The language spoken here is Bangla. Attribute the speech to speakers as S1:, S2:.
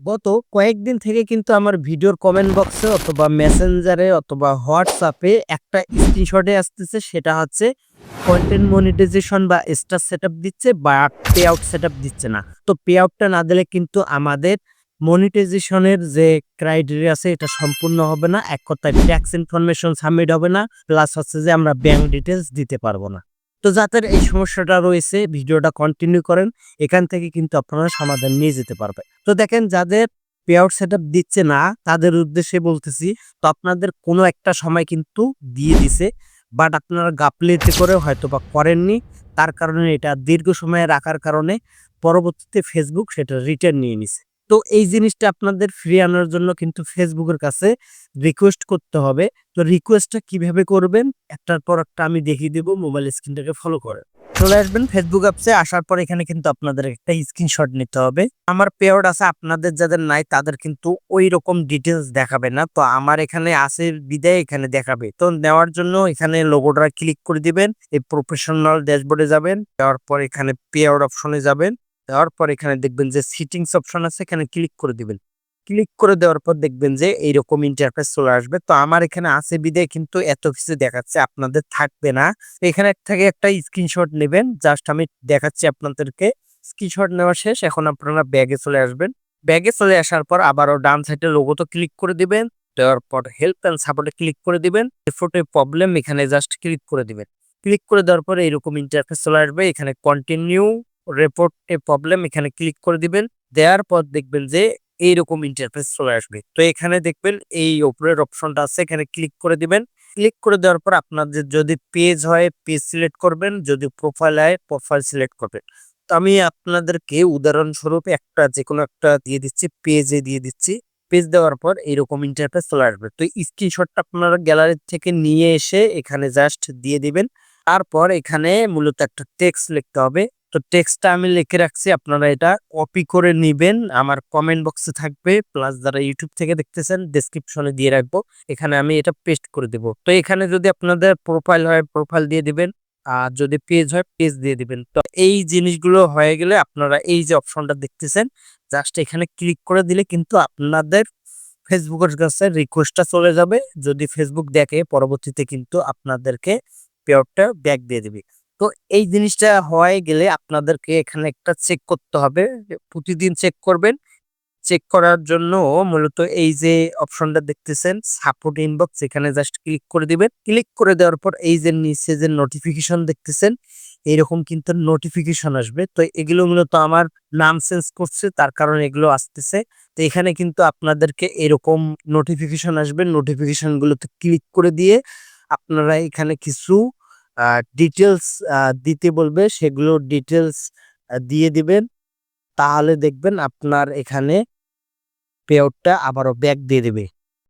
S1: গত কয়েকদিন থেকে কিন্তু আমার ভিডিওর কমেন্ট বক্সে অথবা মেসেঞ্জারে অথবা হোয়াটসঅ্যাপে একটা স্ক্রিনশটে আসতেছে, সেটা হচ্ছে কন্টেন্ট মনিটাইজেশন বা স্টার সেট দিচ্ছে বা পে আউট সেট দিচ্ছে না। তো পে আউটটা না দিলে কিন্তু আমাদের মনিটাইজেশনের যে ক্রাইটেরিয়া আছে, এটা সম্পূর্ণ হবে না। এক কথায় ট্যাক্স ইনফরমেশন সাবমিট হবে না। প্লাস হচ্ছে যে আমরা ব্যাংক ডিটেলস দিতে পারব না। তো যাদের এই সমস্যাটা রয়েছে, ভিডিওটা কন্টিনিউ করেন, এখান থেকে কিন্তু আপনারা সমাধান নিয়ে যেতে পারবে তো দেখেন, যাদের পে আউট সেট দিচ্ছে না, তাদের উদ্দেশ্যে বলতেছি, তো আপনাদের কোনো একটা সময় কিন্তু দিয়ে দিছে বাট আপনারা গাফলেতে করে হয়তো বা করেননি, তার কারণে এটা দীর্ঘ সময় রাখার কারণে পরবর্তীতে ফেসবুক সেটা রিটার্ন নিয়ে নিছে। তো এই জিনিসটা আপনাদের ফ্রি আনার জন্য কিন্তু ফেসবুকের কাছে রিকোয়েস্ট করতে হবে। তো রিকোয়েস্টটা কীভাবে করবেন? একটার পর একটা আমি দেখিয়ে দেবো মোবাইল স্ক্রিনটাকে ফলো করে। চলে আসবেন ফেসবুক অ্যাপসে আসার পর এখানে কিন্তু আপনাদের একটা স্ক্রিনশট নিতে হবে। আমার পেয়ার্ড আছে, আপনাদের যাদের নাই তাদের কিন্তু ওই রকম ডিটেলস দেখাবে না। তো আমার এখানে আছে বিদায়, এখানে দেখাবে। তো নেওয়ার জন্য এখানে লোগোটা ক্লিক করে দিবেন, এই প্রফেশনাল ড্যাশবোর্ডে যাবেন দেওয়ার পর এখানে পেয়ার্ড অপশনে যাবেন। দেওয়ার পর এখানে দেখবেন যে সিটিংস অপশন আছে, এখানে ক্লিক করে দিবেন। ক্লিক করে দেওয়ার পর দেখবেন যে এইরকম ইন্টারফেস চলে আসবে। তো আমার এখানে আছে বিদে কিন্তু এত কিছু দেখাচ্ছে আপনাদের থাকবে না। তো এখানে থেকে একটা স্ক্রিনশট নেবেন। জাস্ট আমি দেখাচ্ছি আপনাদেরকে। স্ক্রিনশট নেওয়া শেষ। এখন আপনারা ব্যাগে চলে আসবেন। ব্যাগে চলে আসার পর আবারও ডান সাইডে লোগোতে ক্লিক করে দিবেন। দেওয়ার পর হেল্প অ্যান্ড সাপোর্টে ক্লিক করে দিবেন। ফোটে প্রবলেম এখানে জাস্ট ক্লিক করে দিবেন। ক্লিক করে দেওয়ার পর এইরকম ইন্টারফেস চলে আসবে। এখানে কন্টিনিউ রিপোর্ট এ প্রবলেম এখানে ক্লিক করে দিবেন। দেওয়ার পর দেখবেন যে এইরকম ইন্টারফেস চলে আসবে। তো এখানে দেখবেন এই উপরের অপশনটা আছে, এখানে ক্লিক করে দিবেন। ক্লিক করে দেওয়ার পর আপনাদের যদি পেজ হয় পেজ সিলেক্ট করবেন। যদি প্রোফাইল হয় প্রোফাইল সিলেক্ট করবেন। তো আমি আপনাদেরকে উদাহরণস্বরূপ একটা যে কোনো একটা দিয়ে দিচ্ছি পেজে দিয়ে দিচ্ছি। পেজ দেওয়ার পর এইরকম ইন্টারফেস চলে আসবে। তো স্ক্রিনশটটা আপনারা গ্যালারি থেকে নিয়ে এসে এখানে জাস্ট দিয়ে দিবেন। তারপর এখানে মূলত একটা টেক্সট লিখতে হবে। তো টেক্সটটা আমি লিখে রাখছি, আপনারা এটা কপি করে নিবেন। আমার কমেন্ট বক্সে থাকবে প্লাস যারা ইউটিউব থেকে দেখতেছেন ডেসক্রিপশনে দিয়ে রাখব। এখানে আমি এটা পেস্ট করে দেব। তো এখানে যদি আপনাদের প্রোফাইল হয় প্রোফাইল দিয়ে দিবেন। আর যদি পেজ হয় পেজ দিয়ে দিবেন। তো এই জিনিসগুলো হয়ে গেলে আপনারা এই যে অপশনটা দেখতেছেন জাস্ট এখানে ক্লিক করে দিলে কিন্তু আপনাদের ফেসবুকের কাছে রিকোয়েস্টটা চলে যাবে। যদি ফেসবুক দেখে, পরবর্তীতে কিন্তু আপনাদেরকে পেয়ারটা ব্যাক দিয়ে দিবে। তো এই জিনিসটা হয়ে গেলে আপনাদেরকে এখানে একটা চেক করতে হবে। প্রতিদিন চেক করবেন। চেক করার জন্য মূলত এই যে অপশনটা দেখতেছেন সাপোর্ট ইনবক্স এখানে জাস্ট ক্লিক করে দিবেন। ক্লিক করে দেওয়ার পর এই যে নিচে যে নোটিফিকেশন দেখতেছেন এইরকম কিন্তু নোটিফিকেশন আসবে। তো এগুলো মূলত আমার নাম চেঞ্জ করছে, তার কারণে এগুলো আসতেছে। তো এখানে কিন্তু আপনাদেরকে এরকম নোটিফিকেশন আসবে। নোটিফিকেশন গুলোতে ক্লিক করে দিয়ে আপনারা এখানে কিছু ডিটেলস দিতে বলবে, সেগুলো ডিটেলস দিয়ে দিবেন। তাহলে দেখবেন আপনার এখানে পেআউটটা আবারও ব্যাক দিয়ে দেবে।